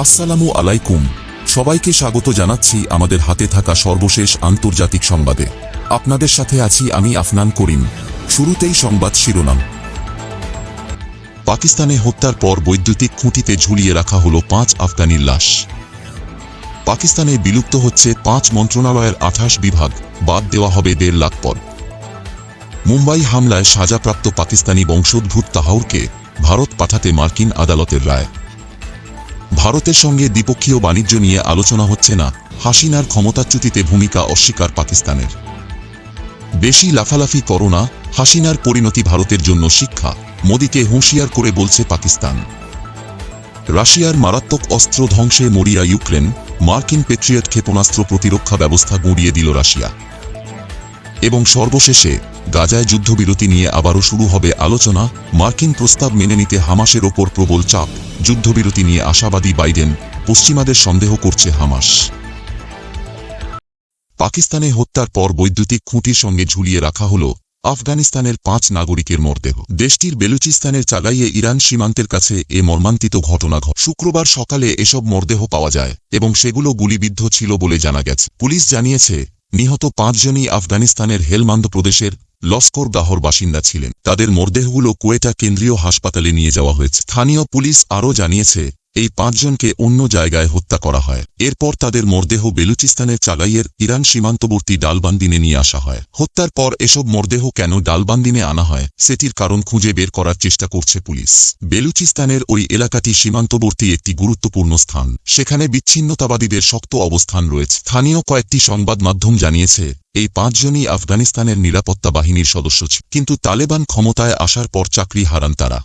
আসসালামু আলাইকুম। সবাইকে স্বাগত জানাচ্ছি আমাদের হাতে থাকা সর্বশেষ আন্তর্জাতিক সংবাদে। আপনাদের সাথে আছি আমি আফনান করিম। শুরুতেই সংবাদ শিরোনাম। পাকিস্তানে হত্যার পর বৈদ্যুতিক খুঁটিতে ঝুলিয়ে রাখা হল পাঁচ আফগানির লাশ। পাকিস্তানে বিলুপ্ত হচ্ছে পাঁচ মন্ত্রণালয়ের আঠাশ বিভাগ, বাদ দেওয়া হবে দেড় লাখ পদ। মুম্বাই হামলায় সাজাপ্রাপ্ত পাকিস্তানি বংশোদ্ভূত তাহাউরকে ভারত পাঠাতে মার্কিন আদালতের রায়। ভারতের সঙ্গে দ্বিপক্ষীয় বাণিজ্য নিয়ে আলোচনা হচ্ছে না হাসিনার ক্ষমতাচ্যুতিতে ভূমিকা অস্বীকার পাকিস্তানের। বেশি লাফালাফি করো না, হাসিনার পরিণতি ভারতের জন্য শিক্ষা, মোদীকে হুঁশিয়ার করে বলছে পাকিস্তান। রাশিয়ার মারাত্মক অস্ত্র ধ্বংসে মরিয়া ইউক্রেন, মার্কিন পেট্রিয়ট ক্ষেপণাস্ত্র প্রতিরক্ষা ব্যবস্থা গুঁড়িয়ে দিল রাশিয়া। এবং সর্বশেষে গাজায় যুদ্ধবিরতি নিয়ে আবারও শুরু হবে আলোচনা। মার্কিন প্রস্তাব মেনে নিতে হামাসের ওপর প্রবল চাপ। যুদ্ধবিরতি নিয়ে আশাবাদী বাইডেন। পশ্চিমাদের সন্দেহ করছে হামাস। পাকিস্তানে হত্যার পর বৈদ্যুতিক খুঁটির সঙ্গে ঝুলিয়ে রাখা হল আফগানিস্তানের পাঁচ নাগরিকের মরদেহ। দেশটির বেলুচিস্তানের চাগাইয়ে ইরান সীমান্তের কাছে এ মর্মান্তিত ঘটনা ঘট শুক্রবার সকালে এসব মরদেহ পাওয়া যায় এবং সেগুলো গুলিবিদ্ধ ছিল বলে জানা গেছে। পুলিশ জানিয়েছে নিহত পাঁচজনই আফগানিস্তানের হেলমান্দ প্রদেশের লস্কর দাহর বাসিন্দা ছিলেন। তাদের মরদেহগুলো কোয়েটা কেন্দ্রীয় হাসপাতালে নিয়ে যাওয়া হয়েছে। স্থানীয় পুলিশ আরও জানিয়েছে এই পাঁচজনকে অন্য জায়গায় হত্যা করা হয়। এরপর তাদের মরদেহ বেলুচিস্তানের চাগাইয়ের ইরান সীমান্তবর্তী ডালবান্দিনে নিয়ে আসা হয়। হত্যার পর এসব মরদেহ কেন ডালবান্দিনে আনা হয়, সেটির কারণ খুঁজে বের করার চেষ্টা করছে পুলিশ। বেলুচিস্তানের ওই এলাকাটি সীমান্তবর্তী একটি গুরুত্বপূর্ণ স্থান। সেখানে বিচ্ছিন্নতাবাদীদের শক্ত অবস্থান রয়েছে। স্থানীয় কয়েকটি সংবাদ মাধ্যম জানিয়েছে, এই পাঁচজনই আফগানিস্তানের নিরাপত্তা বাহিনীর সদস্য ছিল। কিন্তু তালেবান ক্ষমতায় আসার পর চাকরি হারান তারা।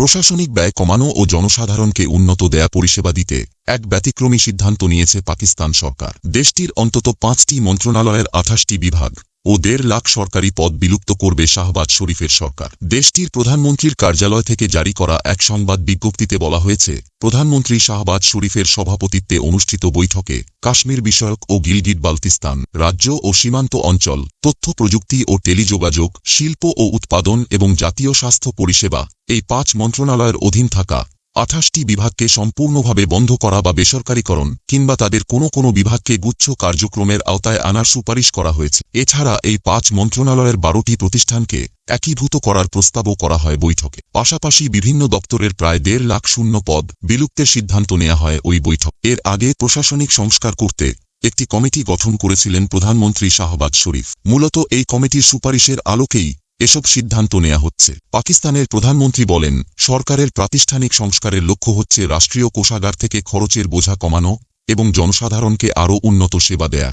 প্রশাসনিক ব্যয় কমানো ও জনসাধারণকে উন্নত দেয়া পরিষেবা দিতে এক ব্যতিক্রমী সিদ্ধান্ত নিয়েছে পাকিস্তান সরকার। দেশটির অন্তত পাঁচটি মন্ত্রণালয়ের আঠাশটি বিভাগ। ও দেড় লাখ সরকারি পদ বিলুপ্ত করবে শাহবাজ শরীফের সরকার। দেশটির প্রধানমন্ত্রীর কার্যালয় থেকে জারি করা এক সংবাদ বিজ্ঞপ্তিতে বলা হয়েছে, প্রধানমন্ত্রী শাহবাজ শরীফের সভাপতিত্বে অনুষ্ঠিত বৈঠকে কাশ্মীর বিষয়ক ও গিলগিট বালতিস্তান, রাজ্য ও সীমান্ত অঞ্চল, তথ্য প্রযুক্তি ও টেলিযোগাযোগ, শিল্প ও উৎপাদন এবং জাতীয় স্বাস্থ্য পরিষেবা, এই পাঁচ মন্ত্রণালয়ের অধীন থাকা আঠাশটি বিভাগকে সম্পূর্ণভাবে বন্ধ করা বা বেসরকারীকরণ কিংবা তাদের কোনো কোনো বিভাগকে গুচ্ছ কার্যক্রমের আওতায় আনার সুপারিশ করা হয়েছে। এছাড়া এই পাঁচ মন্ত্রণালয়ের বারোটি প্রতিষ্ঠানকে একীভূত করার প্রস্তাবও করা হয় বৈঠকে। পাশাপাশি বিভিন্ন দপ্তরের প্রায় দেড় লাখ শূন্য পদ বিলুপ্তের সিদ্ধান্ত নেওয়া হয় ওই বৈঠক। এর আগে প্রশাসনিক সংস্কার করতে একটি কমিটি গঠন করেছিলেন প্রধানমন্ত্রী শাহবাজ শরীফ। মূলত এই কমিটির সুপারিশের আলোকেই এসব সিদ্ধান্ত নেওয়া হচ্ছে। পাকিস্তানের প্রধানমন্ত্রী বলেন, সরকারের প্রাতিষ্ঠানিক সংস্কারের লক্ষ্য হচ্ছে রাষ্ট্রীয় কোষাগার থেকে খরচের বোঝা কমানো এবং জনসাধারণকে আরও উন্নত সেবা দেয়া।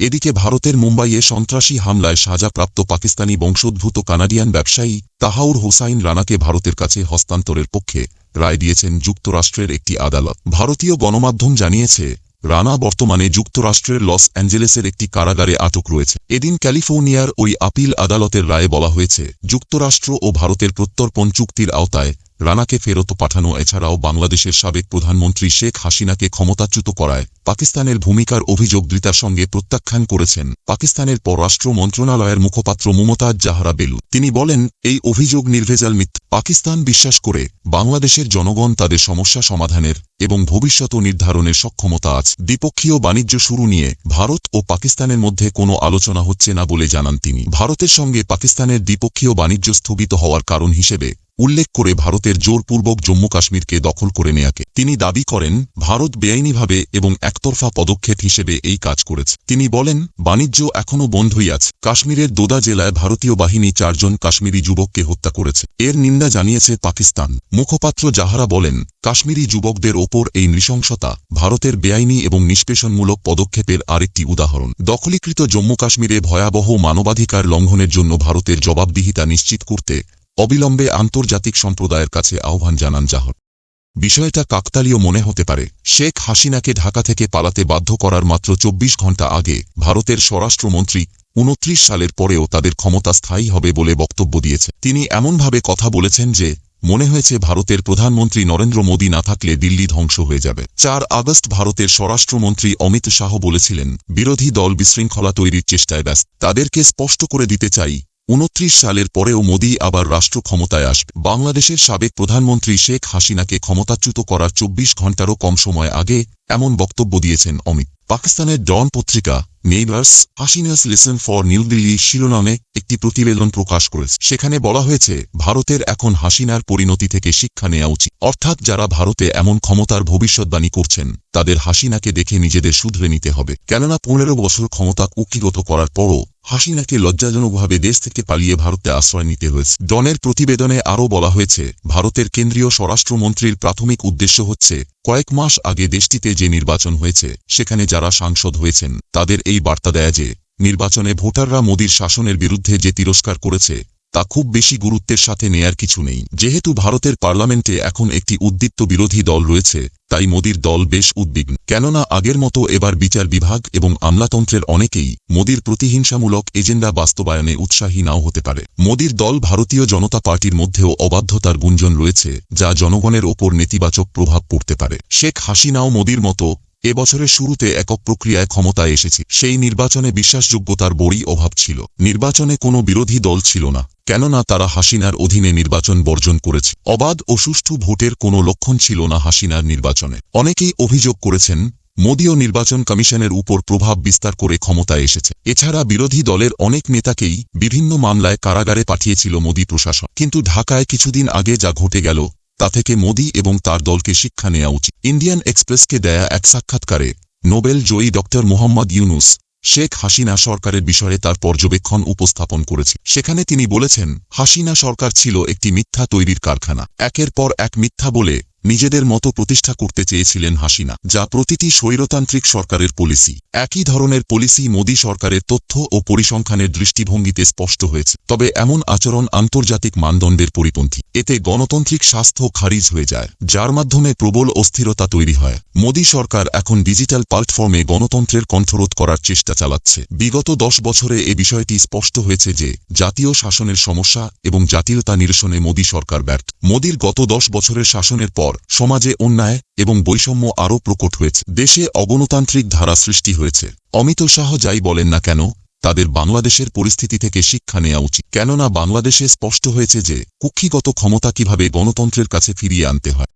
এদিকে ভারতের মুম্বাইয়ে সন্ত্রাসী হামলায় সাজাপ্রাপ্ত পাকিস্তানি বংশোদ্ভূত কানাডিয়ান ব্যবসায়ী তাহাউর হোসাইন রানাকে ভারতের কাছে হস্তান্তরের পক্ষে রায় দিয়েছেন যুক্তরাষ্ট্রের একটি আদালত। ভারতীয় গণমাধ্যম জানিয়েছে রানা বর্তমানে যুক্তরাষ্ট্রের লস অ্যাঞ্জেলেসের একটি কারাগারে আটক রয়েছে। এদিন ক্যালিফোর্নিয়ার ওই আপিল আদালতের রায়ে বলা হয়েছে, যুক্তরাষ্ট্র ও ভারতের প্রত্যর্পণ চুক্তির আওতায় রানাকে ফেরত পাঠানো, এছাড়াও বাংলাদেশের সাবেক প্রধানমন্ত্রী শেখ হাসিনাকে ক্ষমতাচ্যুত করায় পাকিস্তানের ভূমিকার অভিযোগ দৃতার সঙ্গে প্রত্যাখ্যান করেছেন পাকিস্তানের পররাষ্ট্র মন্ত্রণালয়ের মুখপাত্র মমতাজ জাহারা বেলু। তিনি বলেন, এই অভিযোগ নির্ভেজাল মিথ্যা। পাকিস্তান বিশ্বাস করে বাংলাদেশের জনগণ তাদের সমস্যা সমাধানের এবং ভবিষ্যৎ নির্ধারণের সক্ষমতা আছে। দ্বিপক্ষীয় বাণিজ্য শুরু নিয়ে ভারত ও পাকিস্তানের মধ্যে কোনো আলোচনা হচ্ছে না বলে জানান তিনি। ভারতের সঙ্গে পাকিস্তানের দ্বিপক্ষীয় বাণিজ্য স্থগিত হওয়ার কারণ হিসেবে উল্লেখ করে ভারতের জোরপূর্বক জম্মু কাশ্মীরকে দখল করে নেয়াকে। তিনি দাবি করেন, ভারত বেআইনিভাবে এবং একতরফা পদক্ষেপ হিসেবে এই কাজ করেছে। তিনি বলেন, বাণিজ্য এখনও বন্ধই আছে। কাশ্মীরের দোদা জেলায় ভারতীয় বাহিনী চারজন কাশ্মীরি যুবককে হত্যা করেছে। এর নিন্দা জানিয়েছে পাকিস্তান। মুখপাত্র জাহারা বলেন, কাশ্মীরি যুবকদের ওপর এই নৃশংসতা ভারতের বেআইনি এবং নিষ্পেষণমূলক পদক্ষেপের আরেকটি উদাহরণ। দখলীকৃত জম্মু কাশ্মীরে ভয়াবহ মানবাধিকার লঙ্ঘনের জন্য ভারতের জবাবদিহিতা নিশ্চিত করতে অবিলম্বে আন্তর্জাতিক সম্প্রদায়ের কাছে আহ্বান জানান জাহর। বিষয়টা কাকতালীয় মনে হতে পারে। শেখ হাসিনাকে ঢাকা থেকে পালাতে বাধ্য করার মাত্র চব্বিশ ঘণ্টা আগে ভারতের স্বরাষ্ট্রমন্ত্রী উনত্রিশ সালের পরেও তাদের ক্ষমতা স্থায়ী হবে বলে বক্তব্য দিয়েছে। তিনি এমনভাবে কথা বলেছেন যে, মনে হয়েছে ভারতের প্রধানমন্ত্রী নরেন্দ্র মোদী না থাকলে দিল্লি ধ্বংস হয়ে যাবে। চার আগস্ট ভারতের স্বরাষ্ট্রমন্ত্রী অমিত শাহ বলেছিলেন, বিরোধী দল বিশৃঙ্খলা তৈরির চেষ্টায় ব্যস্ত। তাদেরকে স্পষ্ট করে দিতে চাই উনত্রিশ সালের পরেও মোদী আবার রাষ্ট্র ক্ষমতায় আসবে। বাংলাদেশের সাবেক প্রধানমন্ত্রী শেখ হাসিনাকে ক্ষমতাচ্যুত করার চব্বিশ ঘণ্টারও কম সময় আগে এমন বক্তব্য দিয়েছেন অমিত। পাকিস্তানের ডন পত্রিকা, neighbours, Hasina's listen for New Delhi শিরোনামে একটি প্রতিবেদন প্রকাশ করেছে। সেখানে বলা হয়েছে, ভারতের এখন হাসিনার পরিণতি থেকে শিক্ষা নেওয়া উচিত। অর্থাৎ যারা ভারতে এমন ক্ষমতার ভবিষ্যৎবাণী করছেন, তাদের হাসিনাকে দেখে নিজেদের শুধরে নিতে হবে। কেননা পনেরো বছর ক্ষমতা কুক্ষিগত করার পরও হাসিনাকে লজ্জাজনকভাবে দেশ থেকে পালিয়ে ভারতে আশ্রয় নিতে হয়েছে। ডনের প্রতিবেদনে আরও বলা হয়েছে, ভারতের কেন্দ্রীয় স্বরাষ্ট্রমন্ত্রীর প্রাথমিক উদ্দেশ্য হচ্ছে, কয়েক মাস আগে দেশটিতে যে নির্বাচন হয়েছে, সেখানে যারা সাংসদ হয়েছেন, তাদের এই বার্তা দেয় যে, নির্বাচনে ভোটাররা মোদীর শাসনের বিরুদ্ধে যে তিরস্কার করেছে তা খুব বেশি গুরুত্বের সাথে নেয়ার কিছু নেই। যেহেতু ভারতের পার্লামেন্টে এখন একটি উদ্দীপ্ত বিরোধী দল রয়েছে, তাই মোদীর দল বেশ উদ্বিগ্ন। কেননা আগের মতো এবার বিচার বিভাগ এবং আমলাতন্ত্রের অনেকেই মোদীর প্রতিহিংসামূলক এজেন্ডা বাস্তবায়নে উৎসাহী নাও হতে পারে। মোদীর দল ভারতীয় জনতা পার্টির মধ্যেও অবাধ্যতার গুঞ্জন রয়েছে, যা জনগণের ওপর নেতিবাচক প্রভাব পড়তে পারে। শেখ হাসিনাও মোদীর মতো এবছরের শুরুতে একক প্রক্রিয়ায় ক্ষমতায় এসেছি। সেই নির্বাচনে বিশ্বাসযোগ্যতার বড়ই অভাব ছিল। নির্বাচনে কোনো বিরোধী দল ছিল না, কেননা তারা হাসিনার অধীনে নির্বাচন বর্জন করেছে। অবাধ ও সুষ্ঠু ভোটের কোনো লক্ষণ ছিল না হাসিনার নির্বাচনে। অনেকেই অভিযোগ করেছেন, মোদীও নির্বাচন কমিশনের উপর প্রভাব বিস্তার করে ক্ষমতায় এসেছে। এছাড়া বিরোধী দলের অনেক নেতাকেই বিভিন্ন মামলায় কারাগারে পাঠিয়েছিল মোদী প্রশাসন। কিন্তু ঢাকায় কিছুদিন আগে যা ঘটে গেল তা থেকে মোদি এবং তার দলকে শিক্ষা নেওয়া উচিত। ইন্ডিয়ান এক্সপ্রেসকে দেয়া এক সাক্ষাৎকারে নোবেল জয়ী ডক্টর মোহাম্মদ ইউনুস, শেখ হাসিনা সরকারের বিষয়ে তার পর্যবেক্ষণ উপস্থাপন করেছে। সেখানে তিনি বলেছেন, হাসিনা সরকার ছিল একটি মিথ্যা তৈরির কারখানা। একের পর এক মিথ্যা বলে নিজেদের মতো প্রতিষ্ঠা করতে চেয়েছিলেন হাসিনা, যা প্রতিটি স্বৈরতান্ত্রিক সরকারের পলিসি। একই ধরনের পলিসি মোদী সরকারের তথ্য ও পরিসংখ্যানের দৃষ্টিভঙ্গিতে স্পষ্ট হয়েছে, তবে এমন আচরণ আন্তর্জাতিক মানদণ্ডের পরিপন্থী। এতে গণতান্ত্রিক স্বাস্থ্য খারিজ হয়ে যায়, যার মাধ্যমে প্রবল অস্থিরতা তৈরি হয়। মোদী সরকার এখন ডিজিটাল প্ল্যাটফর্মে গণতন্ত্রের কণ্ঠরোধ করার চেষ্টা চালাচ্ছে। বিগত দশ বছরে এ বিষয়টি স্পষ্ট হয়েছে যে, জাতীয় শাসনের সমস্যা এবং জাতীয়তা নিরসনে মোদী সরকার ব্যর্থ। মোদীর গত দশ বছরের শাসনের পর সমাজে অন্যায় এবং বৈষম্য আরও প্রকট হয়েছে। দেশে অগণতান্ত্রিক ধারা সৃষ্টি হয়েছে। অমিত শাহ যাই বলেন না কেন, তাদের বাংলাদেশের পরিস্থিতি থেকে শিক্ষা নেওয়া উচিত। কেননা বাংলাদেশে স্পষ্ট হয়েছে যে, কুক্ষিগত ক্ষমতা কীভাবে গণতন্ত্রের কাছে ফিরিয়ে আনতে হয়।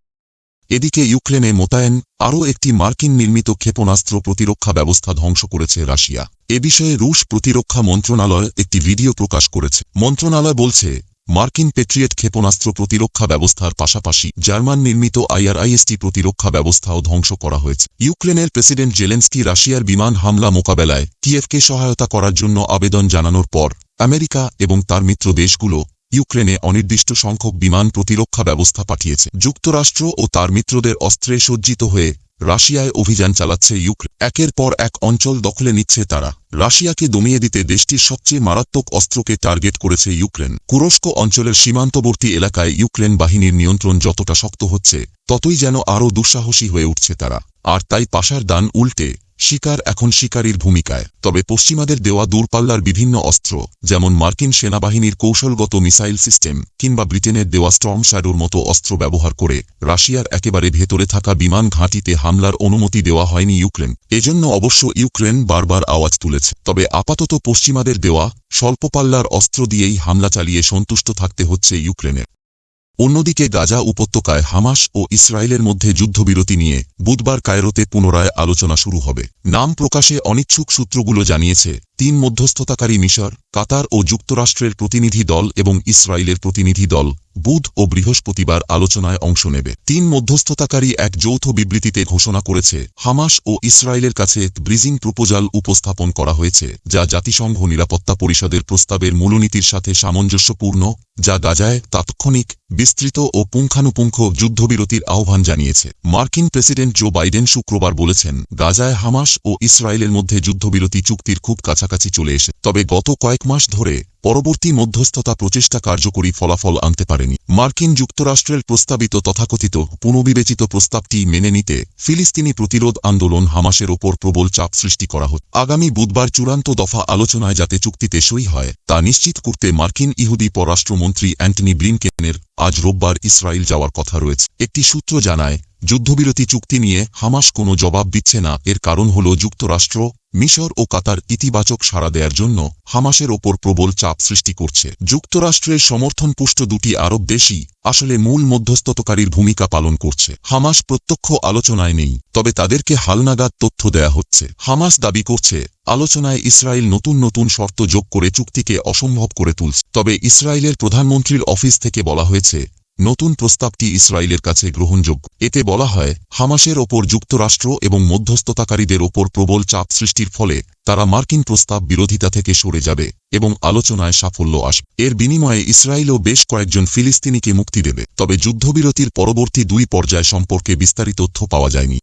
এদিকে ইউক্রেনে মোতায়েন, আরও একটি মার্কিন নির্মিত ক্ষেপণাস্ত্র প্রতিরক্ষা ব্যবস্থা ধ্বংস করেছে রাশিয়া। এ বিষয়ে রুশ প্রতিরক্ষা মন্ত্রণালয় একটি ভিডিও প্রকাশ করেছে। মন্ত্রণালয় বলছে মার্কিন পেট্রিয়েট ক্ষেপণাস্ত্র প্রতিরক্ষা ব্যবস্থার পাশাপাশি জার্মান নির্মিত আইআরআইএসটি প্রতিরক্ষা ব্যবস্থাও ধ্বংস করা হয়েছে। ইউক্রেনের প্রেসিডেন্ট জেলেন্সকি রাশিয়ার বিমান হামলা মোকাবেলায় কিয়েভকে সহায়তা করার জন্য আবেদন জানানোর পর আমেরিকা এবং তার মিত্র দেশগুলো ইউক্রেনে অনির্দিষ্ট সংখ্যক বিমান প্রতিরক্ষা ব্যবস্থা পাঠিয়েছে। যুক্তরাষ্ট্র ও তার মিত্রদের অস্ত্রে সজ্জিত হয়ে রাশিয়ায় অভিযান চালাচ্ছে ইউক্রেন। একের পর এক অঞ্চল দখলে নিচ্ছে তারা। রাশিয়াকে দমিয়ে দিতে দেশটির সবচেয়ে মারাত্মক অস্ত্রকে টার্গেট করেছে ইউক্রেন। কুরস্ক অঞ্চলের সীমান্তবর্তী এলাকায় ইউক্রেন বাহিনীর নিয়ন্ত্রণ যতটা শক্ত হচ্ছে, ততই যেন আরও দুঃসাহসী হয়ে উঠছে তারা। আর তাই পাশার দান উল্টে শিকার এখন শিকারীর ভূমিকায়। তবে পশ্চিমাদের দেওয়া দূরপাল্লার বিভিন্ন অস্ত্র, যেমন মার্কিন সেনাবাহিনীর কৌশলগত মিসাইল সিস্টেম, কিংবা ব্রিটেনের দেওয়া স্টর্ম শ্যাডোর মতো অস্ত্র ব্যবহার করে, রাশিয়ার একেবারে ভেতরে থাকা বিমান ঘাঁটিতে হামলার অনুমতি দেওয়া হয়নি ইউক্রেন। এজন্য অবশ্য ইউক্রেন বারবার আওয়াজ তুলেছে। তবে আপাতত পশ্চিমাদের দেওয়া স্বল্পপাল্লার অস্ত্র দিয়েই হামলা চালিয়ে সন্তুষ্ট থাকতে হচ্ছে ইউক্রেনের। অন্যদিকে গাজা উপত্যকায় হামাস ও ইসরায়েলের মধ্যে যুদ্ধবিরতি নিয়ে বুধবার কায়রোতে পুনরায় আলোচনা শুরু হবে। নাম প্রকাশে অনিচ্ছুক সূত্রগুলো জানিয়েছে তিন মধ্যস্থতাকারী মিশর, কাতার ও যুক্তরাষ্ট্রের প্রতিনিধি দল এবং ইসরায়েলের প্রতিনিধি দল বুধ ও বৃহস্পতিবার আলোচনায় অংশ নেবে। তিন মধ্যস্থতাকারী এক যৌথ বিবৃতিতে ঘোষণা করেছে, হামাস ও ইসরায়েলের কাছে ব্রিজিং প্রপোজাল উপস্থাপন করা হয়েছে, যা জাতিসংঘ নিরাপত্তা পরিষদের প্রস্তাবের মূলনীতির সাথে সামঞ্জস্যপূর্ণ, যা গাজায় তাৎক্ষণিক, বিস্তৃত ও পুঙ্খানুপুঙ্খ যুদ্ধবিরতির আহ্বান জানিয়েছে। মার্কিন প্রেসিডেন্ট জো বাইডেন শুক্রবার বলেছেন, গাজায় হামাস ও ইসরায়েলের মধ্যে যুদ্ধবিরতি চুক্তির খুব কাছাকাছি চলে এসে, তবে গত কয়েক মাস ধরে পরবর্তী মধ্যস্থতা প্রচেষ্টা কার্যকরী ফলাফল আনতে পারেনি। মার্কিন যুক্তরাষ্ট্রের প্রস্তাবিত তথাকথিত পুনর্বিবেচিত প্রস্তাবটি মেনে নিতে ফিলিস্তিনি প্রতিরোধ আন্দোলন হামাসের ওপর প্রবল চাপ সৃষ্টি করা হচ্ছে আগামী বুধবার চূড়ান্ত দফা আলোচনায় যাতে চুক্তিতে সই হয়, তা নিশ্চিত করতে মার্কিন ইহুদি পররাষ্ট্রমন্ত্রী অ্যান্টনি ব্লিনকেনের আজ রোববার ইসরায়েল যাওয়ার কথা রয়েছে। একটি সূত্র জানায়, যুদ্ধবিরতি চুক্তি নিয়ে হামাস কোনো জবাব দিচ্ছে না। এর কারণ হল যুক্তরাষ্ট্র মিশর ও কাতার ইতিবাচক সাড়া দেওয়ার জন্য হামাসের ওপর প্রবল চাপ সৃষ্টি করছে। যুক্তরাষ্ট্রের সমর্থন পুষ্ট দুটি আরব দেশই আসলে মূল মধ্যস্থতকারীর ভূমিকা পালন করছে। হামাস প্রত্যক্ষ আলোচনায় নেই, তবে তাদেরকে হালনাগাদ তথ্য দেয়া হচ্ছে। হামাস দাবি করছে, আলোচনায় ইসরায়েল নতুন নতুন শর্ত যোগ করে চুক্তিকে অসম্ভব করে তুলছে। তবে ইসরায়েলের প্রধানমন্ত্রীর অফিস থেকে বলা হয়েছে, নতুন প্রস্তাবটি ইসরায়েলের কাছে গ্রহণযোগ্য। এতে বলা হয়, হামাসের ওপর যুক্তরাষ্ট্র এবং মধ্যস্থতাকারীদের ওপর প্রবল চাপ সৃষ্টির ফলে তারা মার্কিন প্রস্তাব বিরোধিতা থেকে সরে যাবে এবং আলোচনায় সাফল্য আসবে। এর বিনিময়ে ইসরায়েলও বেশ কয়েকজন ফিলিস্তিনিকে মুক্তি দেবে, তবে যুদ্ধবিরতির পরবর্তী দুই পর্যায় সম্পর্কে বিস্তারিত তথ্য পাওয়া যায়নি।